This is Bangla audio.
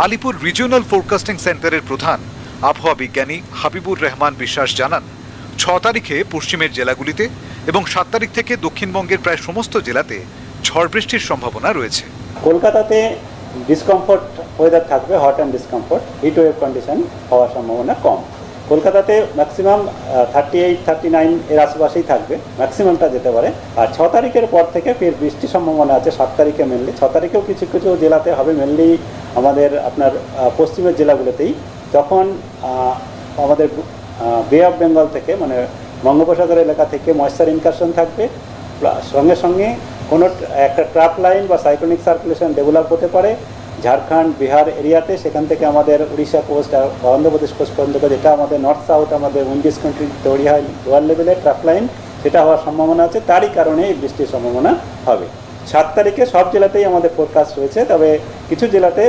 আলিপুর রিজিওনাল ফোরকাস্টিং সেন্টারের প্রধান আবহাওয়া বিজ্ঞানী হাবিবুর রহমান বিশ্বাস জানান, ছ তারিখে পশ্চিমের জেলাগুলিতে এবং সাত তারিখ থেকে দক্ষিণবঙ্গের প্রায় সমস্ত জেলাতে ঝড় বৃষ্টির সম্ভাবনা রয়েছে। কলকাতাতে ডিসকমফোর্ট ওয়েদার থাকবে hot and discomfort heat wave condition হওয়ার সম্ভাবনা কম। কলকাতাতে maximum thirty eight thirty nine এর আশেপাশেই থাকবে ম্যাক্সিমামটা যেতে পারে। আর ছ তারিখের পর থেকে ফের বৃষ্টির সম্ভাবনা আছে, সাত তারিখে মেনলি ছ তারিখেও কিছু কিছু জেলাতে হবে মেনলি আমাদের আপনার পশ্চিমের জেলাগুলোতেই। তখন আমাদের বে অফ বেঙ্গল থেকে মানে বঙ্গোপসাগর এলাকা থেকে ময়েশ্চার ইনকারশন থাকবে সঙ্গে সঙ্গে কোনো একটা ট্রাপ লাইন বা সাইক্লোনিক সার্কুলেশন ডেভেলপ হতে পারে ঝাড়খণ্ড, বিহার এরিয়াতে সেখান থেকে আমাদের উড়িষ্যা পোস্ট আর অন্ধ্রপ্রদেশ কোস্ট পর্যন্ত যেটা আমাদের নর্থ সাউথ আমাদের উনত্রিশ কান্ট্রি তৈরি হয় লোয়ার লেভেলের ট্রাক লাইন সেটা হওয়ার সম্ভাবনা আছে। তারই কারণে এই বৃষ্টির সম্ভাবনা হবে। সাত তারিখে সব জেলাতেই আমাদের ফোরকাস্ট রয়েছে, তবে কিছু জেলাতে